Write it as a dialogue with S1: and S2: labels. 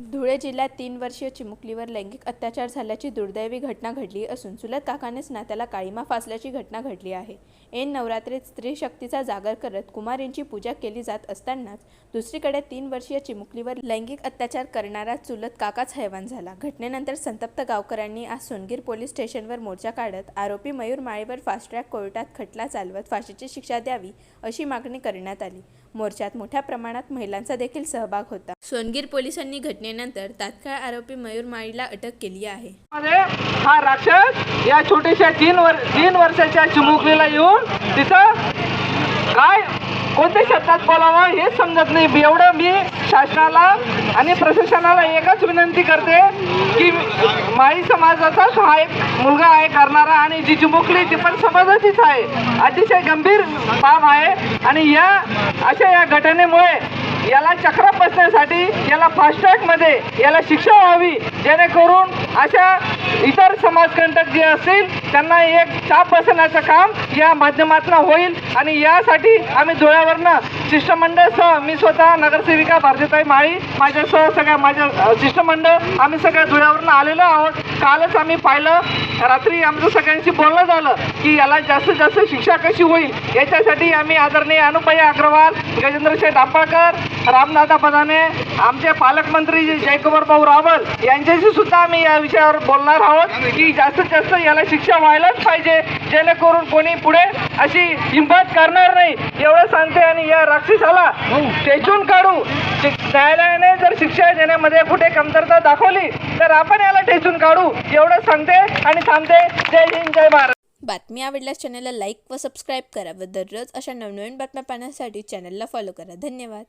S1: धुळे जिल्ह्यात तीन वर्षीय चिमुकलीवर लैंगिक अत्याचार झाल्याची दुर्दैवी घटना घडली असून चुलत काकानेच नात्याला काळीमा फासल्याची घटना घडली आहे. ऐन नवरात्रीत स्त्री शक्तीचा जागर करत कुमारींची पूजा केली जात असतानाच दुसरीकडे तीन वर्षीय चिमुकलीवर लैंगिक अत्याचार करणारा चुलत काकाच हैवान झाला. घटनेनंतर संतप्त गावकऱ्यांनी आज सोनगीर पोलीस स्टेशनवर मोर्चा काढत आरोपी मयूर माळीवर फास्ट ट्रॅक कोर्टात खटला चालवत फाशीची शिक्षा द्यावी अशी मागणी करण्यात आली. मोर्चात मोठ्या प्रमाणात महिलांचा देखील सहभाग होता. सोनगीर पोलिसांनी घटनेनंतर तात्काळ आरोपी मयूर माळीला अटक केली आहे.
S2: हा राक्षस या छोट्याशा तीन वर तीन वर्षाच्या चिमुकलीला येऊन तिथं काय कोणत्या शब्दात बोलावं हेच समजत नाही. एवढं मी शासनाला आणि प्रशासनाला एकच विनंती करते की माळी समाजाचाच हा एक मुलगा आहे करणारा आणि जी चिमुकली ती पण समाजाचीच आहे. अतिशय गंभीर बाब आहे. आणि या अशा या घटनेमुळे याला चक्र बसण्यासाठी याला फास्टॅगमध्ये याला शिक्षा व्हावी जेणेकरून अशा इतर समाजकंटक जे असतील त्यांना एक चाप बसवण्याचं काम या माध्यमातून होईल. आणि यासाठी आम्ही धुळ्यावरनं शिष्टमंडळ सह मी स्वतः नगरसेविका भारतीताई माळी माझ्यासह सगळ्या माझ्या शिष्टमंडळ आम्ही सगळ्या धुळ्यावरनं आलेलो आहोत. कालच आम्ही पाहिलं रात्री आमचं सगळ्यांशी बोलणं झालं की याला जास्तीत जास्त शिक्षा कशी होईल याच्यासाठी आम्ही आदरणीय अनुपया अग्रवाल गजेंद्रशेठ डांबाळकर रामदादा बदाने आमचे पालकमंत्री जयकुमार भाऊ रावल यांच्याशी सुद्धा आम्ही या विषयावर बोलणार आहोत की जास्तीत जास्त याला शिक्षा व्हायलाच पाहिजे जेणेकरून कोणी पुढे अशी हिंमत करणार नाही. एवढं सांगते आणि या राक्षसाला टेचून काढू. शिक- न्यायालयाने जर शिक्षा देण्यामध्ये कुठे कमतरता दाखवली तर आपण याला टेचून काढू. एवढं सांगते आणि थांबते. जय हिंद जय भारत.
S1: बातमी आवडल्यास चॅनलला लाईक व सबस्क्राईब करा व दररोज अशा नवनवीन बातम्या पाहण्यासाठी चॅनलला फॉलो करा. धन्यवाद.